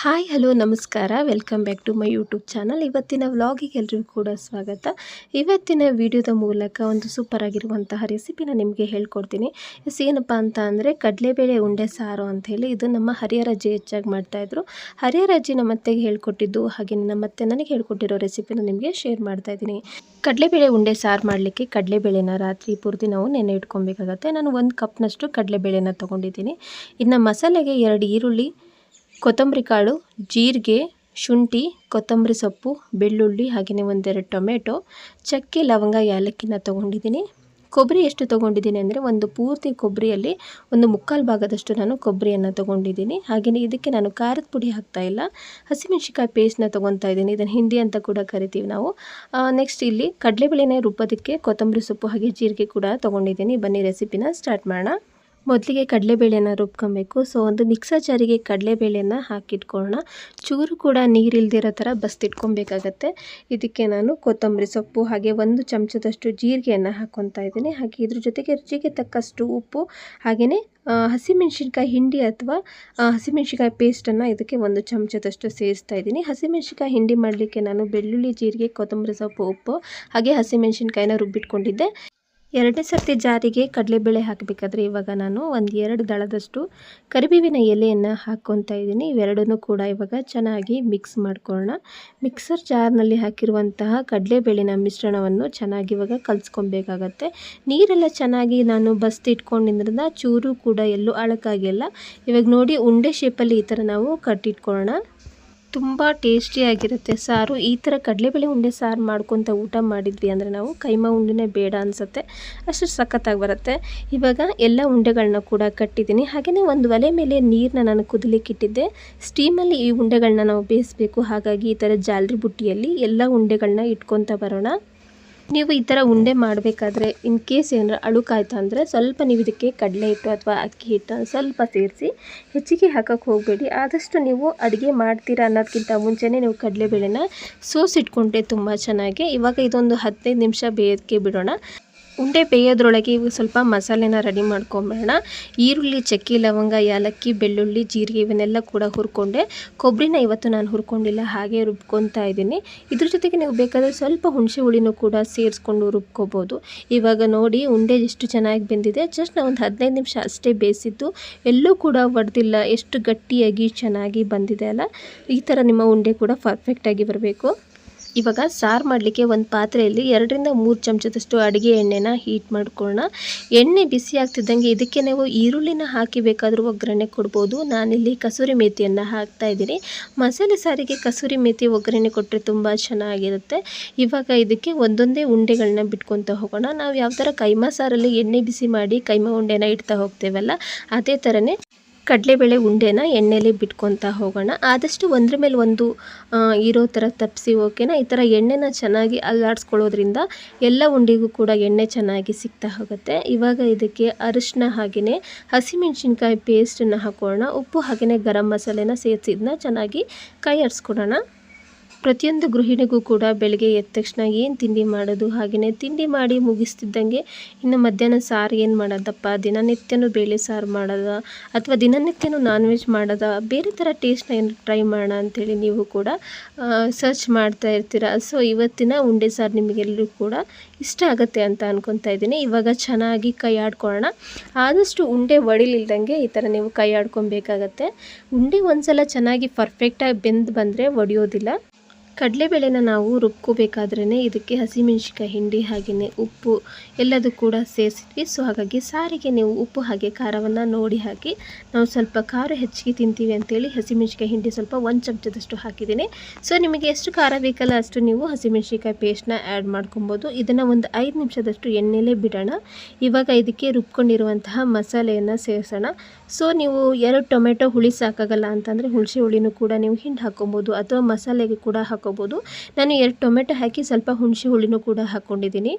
Hi, hello, ನಮಸ್ಕಾರ. Welcome back to my YouTube channel ಇವತ್ತಿನ ವ್ಲಾಗಿಗೆ ಎಲ್ರಿಗೂ ಕೂಡ ಸ್ವಾಗತ. ಇವತ್ತಿನ ವಿಡಿಯೋದ ಮೂಲಕ ಒಂದು ಸೂಪರ್ ಆಗಿರುವಂತಹ ರೆಸಿಪಿನ ನಿಮಗೆ ಹೇಳ್ಕೊಡ್ತೀನಿ. ಎಸ್ ಏನಪ್ಪ ಅಂತ ಅಂದರೆ ಕಡಲೆಬೇಳೆ ಉಂಡೆ ಸಾರು ಅಂತ ಹೇಳಿ ಇದು ನಮ್ಮ ಹರಿಹರ ಅಜ್ಜಿ ಹೆಚ್ಚಾಗಿ ಮಾಡ್ತಾಯಿದ್ರು ಹರಿಹರ ಅಜ್ಜಿ ನಮ್ಮ ಅತ್ತೆಗೆ ಹೇಳ್ಕೊಟ್ಟಿದ್ದು ಹಾಗೆ ನಮ್ಮ ಅತ್ತೆ ನನಗೆ ಹೇಳ್ಕೊಟ್ಟಿರೋ ರೆಸಿಪಿನ ನಿಮಗೆ ಶೇರ್ ಮಾಡ್ತಾ ಇದ್ದೀನಿ. ಕಡಲೆಬೇಳೆ ಉಂಡೆ ಸಾರು ಮಾಡಲಿಕ್ಕೆ ಕಡಲೆಬೇಳೆನ ರಾತ್ರಿ ಪೂರ್ತಿ ನಾವು ನೆನೆ ಇಟ್ಕೊಬೇಕಾಗತ್ತೆ. ನಾನು ಒಂದು ಕಪ್ನಷ್ಟು ಕಡಲೆಬೇಳೆನ ತೊಗೊಂಡಿದ್ದೀನಿ. ಇನ್ನು ಮಸಾಲೆಗೆ ಎರಡು ಈರುಳ್ಳಿ ಕೊತ್ತಂಬರಿ ಕಾಳು, ಜೀರಿಗೆ, ಶುಂಠಿ, ಕೊತ್ತಂಬರಿ ಸೊಪ್ಪು, ಬೆಳ್ಳುಳ್ಳಿ, ಹಾಗೆಯೇ ಒಂದೆರಡು ಟೊಮೆಟೊ, ಚಕ್ಕೆ, ಲವಂಗ ಏಲಕ್ಕಿನ ತೊಗೊಂಡಿದ್ದೀನಿ. ಕೊಬ್ಬರಿ ಎಷ್ಟು ತೊಗೊಂಡಿದ್ದೀನಿ ಅಂದರೆ ಒಂದು ಪೂರ್ತಿ ಕೊಬ್ಬರಿಯಲ್ಲಿ ಒಂದು ಮುಕ್ಕಾಲು ಭಾಗದಷ್ಟು ನಾನು ಕೊಬ್ಬರಿಯನ್ನು ತೊಗೊಂಡಿದ್ದೀನಿ. ಹಾಗೆಯೇ ಇದಕ್ಕೆ ನಾನು ಖಾರದ ಪುಡಿ ಹಾಕ್ತಾ ಇಲ್ಲ. ಹಸಿಮೆಣ್ಸಿಕಾಯಿ ಪೇಸ್ಟ್ನ ತೊಗೊತಾ ಇದ್ದೀನಿ. ಇದನ್ನು ಹಿಂಡಿ ಅಂತ ಕೂಡ ಕರಿತೀವಿ ನಾವು. ನೆಕ್ಸ್ಟ್ ಇಲ್ಲಿ ಕಡಲೆಬೇಳೆನೇ ರುಬ್ಬೋದಕ್ಕೆ ಕೊತ್ತಂಬರಿ ಸೊಪ್ಪು ಹಾಗೆ ಜೀರಿಗೆ ಕೂಡ ತೊಗೊಂಡಿದ್ದೀನಿ. ಬನ್ನಿ ರೆಸಿಪಿನ ಸ್ಟಾರ್ಟ್ ಮಾಡೋಣ. ಮೊದಲಿಗೆ ಕಡಲೆಬೇಳೆನ ರುಬ್ಕೊಬೇಕು. ಸೊ ಒಂದು ಮಿಕ್ಸರ್ ಜಾರಿಗೆ ಕಡಲೆಬೇಳೆನ ಹಾಕಿಟ್ಕೊಳ್ಳೋಣ ಚೂರು ಕೂಡ ನೀರಿಲ್ದಿರೋ ಥರ ಬಸ್ತಿಟ್ಕೊಬೇಕಾಗತ್ತೆ ಇದಕ್ಕೆ ನಾನು ಕೊತ್ತಂಬರಿ ಸೊಪ್ಪು ಹಾಗೆ ಒಂದು ಚಮಚದಷ್ಟು ಜೀರಿಗೆಯನ್ನು ಹಾಕ್ಕೊತಾ ಇದ್ದೀನಿ. ಹಾಗೆ ಇದ್ರ ಜೊತೆಗೆ ರುಚಿಗೆ ತಕ್ಕಷ್ಟು ಉಪ್ಪು ಹಾಗೆಯೇ ಹಸಿಮೆಣ್ಸಿನ್ಕಾಯಿ ಹಿಂಡಿ ಅಥವಾ ಹಸಿಮೆಣ್ಸಿನ್ಕಾಯಿ ಪೇಸ್ಟನ್ನು ಇದಕ್ಕೆ ಒಂದು ಚಮಚದಷ್ಟು ಸೇರಿಸ್ತಾ ಇದ್ದೀನಿ. ಹಸಿಮೆಣ್ಸಿನ್ಕಾಯಿ ಹಿಂಡಿ ಮಾಡಲಿಕ್ಕೆ ನಾನು ಬೆಳ್ಳುಳ್ಳಿ, ಜೀರಿಗೆ, ಕೊತ್ತಂಬರಿ ಸೊಪ್ಪು, ಉಪ್ಪು ಹಾಗೆ ಹಸಿಮೆಣ್ಸಿನ್ಕಾಯಿನ ರುಬ್ಬಿಟ್ಕೊಂಡಿದ್ದೆ. ಎರಡನೇ ಸರ್ತಿ ಜಾರಿಗೆ ಕಡಲೆಬೇಳೆ ಹಾಕಬೇಕಾದ್ರೆ ಇವಾಗ ನಾನು ಒಂದು ಎರಡು ದಳದಷ್ಟು ಕರಿಬೇವಿನ ಎಲೆಯನ್ನು ಹಾಕ್ಕೊತಾ ಇದ್ದೀನಿ. ಇವೆರಡನ್ನೂ ಕೂಡ ಇವಾಗ ಚೆನ್ನಾಗಿ ಮಿಕ್ಸ್ ಮಾಡ್ಕೊಳ್ಳೋಣ. ಮಿಕ್ಸರ್ ಜಾರ್ನಲ್ಲಿ ಹಾಕಿರುವಂತಹ ಕಡಲೆಬೇಳೆನ ಮಿಶ್ರಣವನ್ನು ಚೆನ್ನಾಗಿ ಇವಾಗ ಕಲಿಸ್ಕೊಬೇಕಾಗತ್ತೆ. ನೀರೆಲ್ಲ ಚೆನ್ನಾಗಿ ನಾನು ಬಸ್ತಿ ಇಟ್ಕೊಂಡಿದ್ರಿಂದ ಚೂರು ಕೂಡ ಎಲ್ಲೂ ಅಳಕಾಗಿಲ್ಲ. ಇವಾಗ ನೋಡಿ ಉಂಡೆ ಶೇಪಲ್ಲಿ ಈ ಥರ ನಾವು ಕಟ್ಟಿಟ್ಕೊಳ್ಳೋಣ. ತುಂಬ ಟೇಸ್ಟಿಯಾಗಿರುತ್ತೆ ಸಾರು. ಈ ಥರ ಕಡಲೆಬೇಳೆ ಉಂಡೆ ಸಾರು ಮಾಡ್ಕೊತ ಊಟ ಮಾಡಿದ್ವಿ ಅಂದರೆ ನಾವು ಕೈಮಾ ಉಂಡೆನೇ ಬೇಡ ಅನಿಸುತ್ತೆ. ಅಷ್ಟು ಸಖತ್ತಾಗಿ ಬರುತ್ತೆ. ಇವಾಗ ಎಲ್ಲ ಉಂಡೆಗಳನ್ನ ಕೂಡ ಕಟ್ಟಿದ್ದೀನಿ. ಹಾಗೆಯೇ ಒಂದು ಒಲೆ ಮೇಲೆ ನೀರನ್ನ ನಾನು ಕುದಲಿಕ್ಕೆ ಇಟ್ಟಿದ್ದೆ. ಸ್ಟೀಮಲ್ಲಿ ಈ ಉಂಡೆಗಳನ್ನ ನಾವು ಬೇಯಿಸಬೇಕು. ಹಾಗಾಗಿ ಈ ಥರ ಜಾಲರಿ ಬುಟ್ಟಿಯಲ್ಲಿ ಎಲ್ಲ ಉಂಡೆಗಳನ್ನ ಇಟ್ಕೊತ ಬರೋಣ. ನೀವು ಈ ಥರ ಉಂಡೆ ಮಾಡಬೇಕಾದ್ರೆ ಇನ್ ಕೇಸ್ ಏನಾರು ಅಳುಕಾಯ್ತು ಅಂದರೆ ಸ್ವಲ್ಪ ನೀವು ಇದಕ್ಕೆ ಕಡಲೆ ಹಿಟ್ಟು ಅಥವಾ ಅಕ್ಕಿ ಹಿಟ್ಟು ಸ್ವಲ್ಪ ಸೇರಿಸಿ ಹೆಚ್ಚಿಗೆ ಹಾಕೋಕ್ಕೆ ಹೋಗಬೇಡಿ. ಆದಷ್ಟು ನೀವು ಅಡುಗೆ ಮಾಡ್ತೀರಾ ಅನ್ನೋದಕ್ಕಿಂತ ಮುಂಚೆನೇ ನೀವು ಕಡಲೆಬೇಳೆನ ಸೋಸಿಟ್ಕೊಂಡ್ರೆ ತುಂಬ ಚೆನ್ನಾಗಿ. ಇವಾಗ ಇದೊಂದು ಹದಿನೈದು ನಿಮಿಷ ಬೇಯೋದಕ್ಕೆ ಬಿಡೋಣ. ಉಂಡೆ ಬೇಯೋದ್ರೊಳಗೆ ಇವು ಸ್ವಲ್ಪ ಮಸಾಲೆನ ರೆಡಿ ಮಾಡ್ಕೊಂಬಿಡೋಣ ಈರುಳ್ಳಿ, ಚಕ್ಕೆ, ಲವಂಗ ಏಲಕ್ಕಿ ಬೆಳ್ಳುಳ್ಳಿ, ಜೀರಿಗೆ ಇವನ್ನೆಲ್ಲ ಕೂಡ ಹುರ್ಕೊಂಡೆ. ಕೊಬ್ಬರಿನ ಇವತ್ತು ನಾನು ಹುರ್ಕೊಂಡಿಲ್ಲ, ಹಾಗೆ ರುಬ್ಕೊತಾ ಇದ್ದೀನಿ. ಇದ್ರ ಜೊತೆಗೆ ನೀವು ಬೇಕಾದರೆ ಸ್ವಲ್ಪ ಹುಣಸೆ ಹುಳಿನೂ ಕೂಡ ಸೇರಿಸ್ಕೊಂಡು ರುಬ್ಕೋಬೋದು. ಇವಾಗ ನೋಡಿ ಉಂಡೆ ಎಷ್ಟು ಚೆನ್ನಾಗಿ ಬೆಂದಿದೆ. ಜಸ್ಟ್ ನಾವು ಒಂದು ಹದಿನೈದು ನಿಮಿಷ ಅಷ್ಟೇ ಬೇಯಿಸಿದ್ದು. ಎಲ್ಲೂ ಕೂಡ ಒಡೆದಿಲ್ಲ, ಎಷ್ಟು ಗಟ್ಟಿಯಾಗಿ ಚೆನ್ನಾಗಿ ಬಂದಿದೆ ಅಲ್ಲ. ಈ ಥರ ನಿಮ್ಮ ಉಂಡೆ ಕೂಡ ಪರ್ಫೆಕ್ಟಾಗಿ ಬರಬೇಕು. ಇವಾಗ ಸಾರು ಮಾಡಲಿಕ್ಕೆ ಒಂದು ಪಾತ್ರೆಯಲ್ಲಿ ಎರಡರಿಂದ ಮೂರು ಚಮಚದಷ್ಟು ಅಡುಗೆ ಎಣ್ಣೆನ ಹೀಟ್ ಮಾಡ್ಕೊಳ್ಳೋಣ. ಎಣ್ಣೆ ಬಿಸಿ ಆಗ್ತಿದ್ದಂಗೆ ಇದಕ್ಕೆ ನಾವು ಈರುಳ್ಳಿನ ಹಾಕಿ ಬೇಕಾದರೂ ಒಗ್ಗರಣೆ ಕೊಡ್ಬೋದು. ನಾನಿಲ್ಲಿ ಕಸೂರಿ ಮೇಥಿಯನ್ನು ಹಾಕ್ತಾ ಇದ್ದೀನಿ. ಮಸಾಲೆ ಸಾರಿಗೆ ಕಸೂರಿ ಮೇಥಿ ಒಗ್ಗರಣೆ ಕೊಟ್ಟರೆ ತುಂಬ ಚೆನ್ನಾಗಿರುತ್ತೆ. ಇವಾಗ ಇದಕ್ಕೆ ಒಂದೊಂದೇ ಉಂಡೆಗಳನ್ನ ಬಿಟ್ಕೊತ ಹೋಗೋಣ. ನಾವು ಯಾವ ಥರ ಕೈಮಾ ಸಾರಲ್ಲಿ ಎಣ್ಣೆ ಬಿಸಿ ಮಾಡಿ ಕೈಮಾ ಉಂಡೆನ ಇಡ್ತಾ ಹೋಗ್ತೇವಲ್ಲ, ಅದೇ ಥರನೇ ಕಡಲೆಬೇಳೆ ಉಂಡೆನ ಎಣ್ಣೆಲಿ ಬಿಟ್ಕೊತಾ ಹೋಗೋಣ. ಆದಷ್ಟು ಒಂದ್ರ ಮೇಲೆ ಒಂದು ಇರೋ ಥರ ತಪ್ಪಿಸಿ ಓಕೆನಾ? ಈ ಥರ ಎಣ್ಣೆನ ಚೆನ್ನಾಗಿ ಅಲ್ಲಾಡಿಸ್ಕೊಳ್ಳೋದ್ರಿಂದ ಎಲ್ಲ ಉಂಡೆಗೂ ಕೂಡ ಎಣ್ಣೆ ಚೆನ್ನಾಗಿ ಸಿಗ್ತಾ ಹೋಗುತ್ತೆ. ಇವಾಗ ಇದಕ್ಕೆ ಅರಿಶಿನ ಹಾಗೆಯೇ ಹಸಿಮೆಣ್ಸಿನ್ಕಾಯಿ ಪೇಸ್ಟನ್ನು ಹಾಕೋಣ. ಉಪ್ಪು ಹಾಗೆಯೇ ಗರಂ ಮಸಾಲೆನ ಸೇರಿಸಿದ್ನ ಚೆನ್ನಾಗಿ ಕೈ ಆಡಿಸ್ಕೊಡೋಣ ಪ್ರತಿಯೊಂದು ಗೃಹಿಣಿಗೂ ಕೂಡ ಬೆಳಗ್ಗೆ ಎದ್ದ ತಕ್ಷಣ ಏನು ತಿಂಡಿ ಮಾಡೋದು ಹಾಗೆಯೇ ತಿಂಡಿ ಮಾಡಿ ಮುಗಿಸ್ತಿದ್ದಂಗೆ ಇನ್ನು ಮಧ್ಯಾಹ್ನ ಸಾರು ಏನು ಮಾಡೋದಪ್ಪ? ದಿನನಿತ್ಯನೂ ಬೇಳೆ ಸಾರು ಮಾಡೋದ? ಅಥವಾ ದಿನನಿತ್ಯನೂ ನಾನ್ ವೆಜ್ ಮಾಡೋದ? ಬೇರೆ ಥರ ಟೇಸ್ಟ್ನ ಏನು ಟ್ರೈ ಮಾಡೋಣ ಅಂಥೇಳಿ ನೀವು ಕೂಡ ಸರ್ಚ್ ಮಾಡ್ತಾ ಇರ್ತೀರ. ಸೊ ಇವತ್ತಿನ ಉಂಡೆ ಸಾರು ನಿಮಗೆಲ್ಲರೂ ಕೂಡ ಇಷ್ಟ ಆಗುತ್ತೆ ಅಂತ ಅನ್ಕೊತಾ ಇದ್ದೀನಿ. ಇವಾಗ ಚೆನ್ನಾಗಿ ಕೈ ಆಡ್ಕೊಳ್ಳೋಣ. ಆದಷ್ಟು ಉಂಡೆ ಒಡಿಲಿಲ್ದಂಗೆ ಈ ಥರ ನೀವು ಕೈ ಆಡ್ಕೊಬೇಕಾಗತ್ತೆ. ಉಂಡೆ ಒಂದ್ಸಲ ಚೆನ್ನಾಗಿ ಪರ್ಫೆಕ್ಟಾಗಿ ಬೆಂದು ಬಂದರೆ ಒಡೆಯೋದಿಲ್ಲ. ಕಡಲೆಬೇಳೆನ ನಾವು ರುಬ್ಕೋಬೇಕಾದ್ರೇ ಇದಕ್ಕೆ ಹಸಿಮೆಣ್ಸಿಕಾಯಿ ಹಿಂಡಿ ಹಾಗೆಯೇ ಉಪ್ಪು ಎಲ್ಲದೂ ಕೂಡ ಸೇರಿಸಿದ್ವಿ. ಸೊ ಹಾಗಾಗಿ ಸಾರಿಗೆ ನೀವು ಉಪ್ಪು ಹಾಗೆ ಖಾರವನ್ನು ನೋಡಿ ಹಾಕಿ, ನಾವು ಸ್ವಲ್ಪ ಖಾರ ಹೆಚ್ಚಿಗೆ ತಿಂತೀವಿ ಅಂತೇಳಿ ಹಸಿಮೆಣ್ಸಿಕಾಯಿ ಹಿಂಡಿ ಸ್ವಲ್ಪ ಒಂದು ಚಮಚದಷ್ಟು ಹಾಕಿದ್ದೀನಿ. ಸೊ ನಿಮಗೆ ಎಷ್ಟು ಖಾರ ಬೇಕಲ್ಲ ಅಷ್ಟು ನೀವು ಹಸಿಮೆಣ್ಸಿಕಾಯಿ ಪೇಸ್ಟ್ನ ಆ್ಯಡ್ ಮಾಡ್ಕೊಬೋದು. ಇದನ್ನು ಒಂದು ಐದು ನಿಮಿಷದಷ್ಟು ಎಣ್ಣೆಲೇ ಬಿಡೋಣ. ಇವಾಗ ಇದಕ್ಕೆ ರುಬ್ಕೊಂಡಿರುವಂತಹ ಮಸಾಲೆಯನ್ನು ಸೇರಿಸೋಣ. ಸೊ ನೀವು ಎರಡು ಟೊಮೆಟೊ ಹುಳಿ ಸಾಕಾಗಲ್ಲ ಅಂತಂದರೆ ಹುಣಸೆ ಹುಳಿನೂ ಕೂಡ ನೀವು ಹಿಂಡಿ ಹಾಕ್ಕೊಬೋದು ಅಥವಾ ಮಸಾಲೆಗೆ ಕೂಡ ಹಾಕೋ ಹಾಕೋಬೋದು. ನಾನು ಎರಡು ಟೊಮೆಟೊ ಹಾಕಿ ಸ್ವಲ್ಪ ಹುಣಸೆ ಹುಳಿನೂ ಕೂಡ ಹಾಕ್ಕೊಂಡಿದ್ದೀನಿ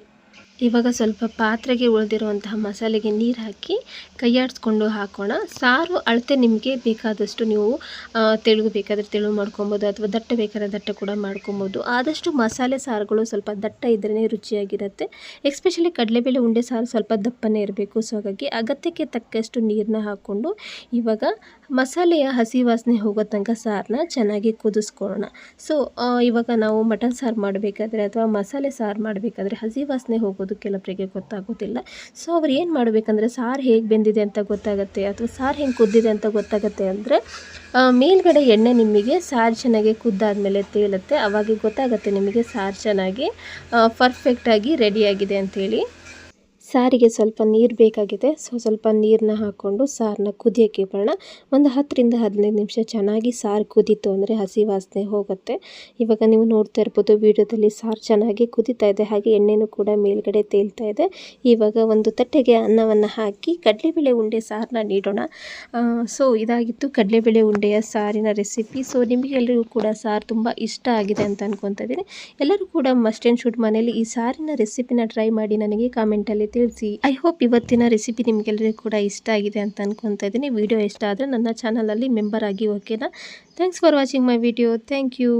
ಇವಾಗ ಸ್ವಲ್ಪ ಪಾತ್ರೆಗೆ ಉಳಿದಿರುವಂತಹ ಮಸಾಲೆಗೆ ನೀರು ಹಾಕಿ ಕೈಯಾಡಿಸ್ಕೊಂಡು ಹಾಕೋಣ. ಸಾರು, ಅಳತೆ ನಿಮಗೆ ಬೇಕಾದಷ್ಟು ನೀವು ತೆಳುಗು ತೆಳು ಬೇಕಾದರೆ ತೆಳು ಮಾಡ್ಕೊಬೋದು ಅಥವಾ ದಟ್ಟ ಬೇಕಾದ್ರೆ ದಟ್ಟ ಕೂಡ ಮಾಡ್ಕೊಬೋದು. ಆದಷ್ಟು ಮಸಾಲೆ ಸಾರುಗಳು ಸ್ವಲ್ಪ ದಟ್ಟ ಇದ್ರೇ ರುಚಿಯಾಗಿರುತ್ತೆ. ಎಕ್ಸ್ಪೆಷಲಿ ಕಡಲೆಬೇಳೆ ಉಂಡೆ ಸಾರು ಸ್ವಲ್ಪ ದಪ್ಪನೇ ಇರಬೇಕು. ಸೊ, ಹಾಗಾಗಿ ಅಗತ್ಯಕ್ಕೆ ತಕ್ಕಷ್ಟು ನೀರನ್ನ ಹಾಕ್ಕೊಂಡು ಇವಾಗ ಮಸಾಲೆಯ ಹಸಿ ವಾಸನೆ ಹೋಗೋ ತನಕ ಸಾರನ್ನ ಚೆನ್ನಾಗಿ ಕುದಿಸ್ಕೊಳ್ಳೋಣ. ಸೊ ಇವಾಗ ನಾವು ಮಟನ್ ಸಾರು ಮಾಡಬೇಕಾದ್ರೆ ಅಥವಾ ಮಸಾಲೆ ಸಾರು ಮಾಡಬೇಕಾದ್ರೆ ಹಸಿ ವಾಸನೆ ಹೋಗೋದು ಕೆಲವರಿಗೆ ಗೊತ್ತಾಗೋದಿಲ್ಲ. ಸೊ ಅವ್ರು ಏನು ಮಾಡಬೇಕಂದ್ರೆ, ಸಾರು ಹೇಗೆ ಬೆಂದಿದೆ ಅಂತ ಗೊತ್ತಾಗುತ್ತೆ? ಅಥವಾ ಸಾರು ಹೆಂಗೆ ಕುದ್ದಿದೆ ಅಂತ ಗೊತ್ತಾಗುತ್ತೆ? ಅಂದರೆ ಮೇಲ್ಗಡೆ ಎಣ್ಣೆ ನಿಮಗೆ ಸಾರು ಚೆನ್ನಾಗಿ ಕುದ್ದಾದ್ಮೇಲೆ ತೇಲುತ್ತೆ. ಅವಾಗ ಗೊತ್ತಾಗುತ್ತೆ ನಿಮಗೆ ಸಾರು ಚೆನ್ನಾಗಿ ಪರ್ಫೆಕ್ಟಾಗಿ ರೆಡಿಯಾಗಿದೆ ಅಂಥೇಳಿ ಸಾರಿಗೆ ಸ್ವಲ್ಪ ನೀರು ಬೇಕಾಗಿದೆ. ಸೊ, ಸ್ವಲ್ಪ ನೀರನ್ನ ಹಾಕ್ಕೊಂಡು ಸಾರನ್ನ ಕುದಿಯೋಕ್ಕೆ ಬರೋಣ. ಒಂದು ಹತ್ತರಿಂದ ಹದಿನೈದು ನಿಮಿಷ ಚೆನ್ನಾಗಿ ಸಾರು ಕುದೀತು ಅಂದರೆ ಹಸಿ ವಾಸನೆ ಹೋಗುತ್ತೆ. ಇವಾಗ ನೀವು ನೋಡ್ತಾ ಇರ್ಬೋದು ವಿಡಿಯೋದಲ್ಲಿ ಸಾರು ಚೆನ್ನಾಗಿ ಕುದೀತಾ ಇದೆ. ಹಾಗೆ ಎಣ್ಣೆನೂ ಕೂಡ ಮೇಲ್ಗಡೆ ತೇಲ್ತಾ ಇದೆ. ಇವಾಗ ಒಂದು ತಟ್ಟೆಗೆ ಅನ್ನವನ್ನು ಹಾಕಿ ಕಡಲೆಬೇಳೆ ಉಂಡೆ ಸಾರನ್ನ ನೀಡೋಣ. ಸೊ, ಇದಾಗಿತ್ತು ಕಡಲೆಬೇಳೆ ಉಂಡೆಯ ಸಾರಿನ ರೆಸಿಪಿ. ಸೊ ನಿಮಗೆಲ್ಲರಿಗೂ ಕೂಡ ಸಾರು ತುಂಬ ಇಷ್ಟ ಆಗಿದೆ ಅಂತ ಅನ್ಕೊತಾ ಇದ್ದೀನಿ. ಎಲ್ಲರೂ ಕೂಡ ಮಸ್ಟ್ ಆ್ಯಂಡ್ ಶುಡ್ ಮನೇಲಿ ಈ ಸಾರಿನ ರೆಸಿಪಿನ ಟ್ರೈ ಮಾಡಿ ನನಗೆ ಕಾಮೆಂಟಲ್ಲಿ ತಿಳಿಸಿ ಐ ಹೋಪ್ ಇವತ್ತಿನ ರೆಸಿಪಿ ನಿಮಗೆಲ್ಲರಿಗೂ ಕೂಡ ಇಷ್ಟ ಆಗಿದೆ ಅಂತ ಅನ್ಕೊತಾ ಇದ್ದೀನಿ. ವಿಡಿಯೋ ಇಷ್ಟ ಆದರೆ ನನ್ನ ಚಾನಲಲ್ಲಿ ಮೆಂಬರ್ ಆಗಿ ಓಕೆನಾ thanks for watching my video thank you